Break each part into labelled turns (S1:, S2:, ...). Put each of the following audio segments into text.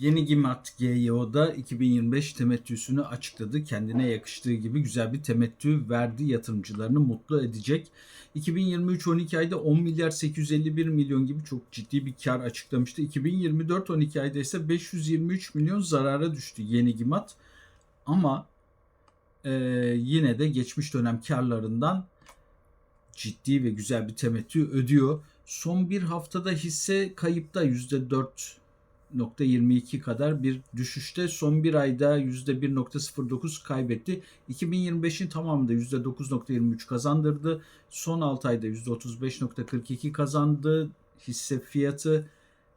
S1: Yeni Gimat GYO'da 2025 temettüsünü açıkladı. Kendine yakıştığı gibi güzel bir temettü verdi. Yatırımcılarını mutlu edecek. 2023 12 ayda 10 milyar 851 milyon gibi çok ciddi bir kar açıklamıştı. 2024 12 ayda ise 523 milyon zarara düştü Yeni Gimat. Ama e, yine de geçmiş dönem karlarından ciddi ve güzel bir temettü ödüyor. Son bir haftada hisse kayıpta %4.22 kadar bir düşüşte. Son bir ayda %1.09 kaybetti. 2025'in tamamında %9.23 kazandırdı. Son 6 ayda %35.42 kazandı. Hisse fiyatı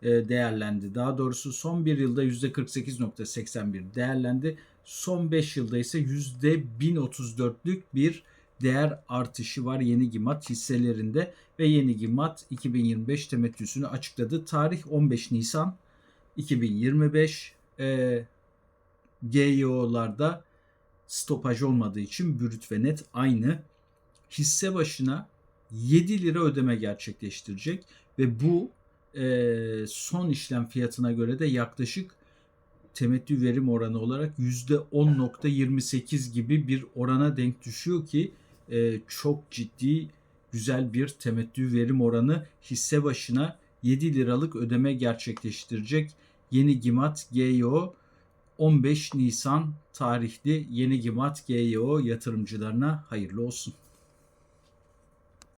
S1: e, değerlendi. Daha doğrusu son bir yılda %48.81 değerlendi. Son 5 yılda ise %1034'lük bir değer artışı var Yeni Gimat hisselerinde ve Yeni Gimat 2025 temettüsünü açıkladı. Tarih 15 Nisan 2025 e, GYO'larda stopaj olmadığı için brüt ve net aynı. Hisse başına 7 lira ödeme gerçekleştirecek ve bu e, son işlem fiyatına göre de yaklaşık temettü verim oranı olarak %10.28 gibi bir orana denk düşüyor ki e, çok ciddi güzel bir temettü verim oranı hisse başına 7 liralık ödeme gerçekleştirecek Yeni Gimat GYO 15 Nisan tarihli Yeni Gimat GYO yatırımcılarına hayırlı olsun.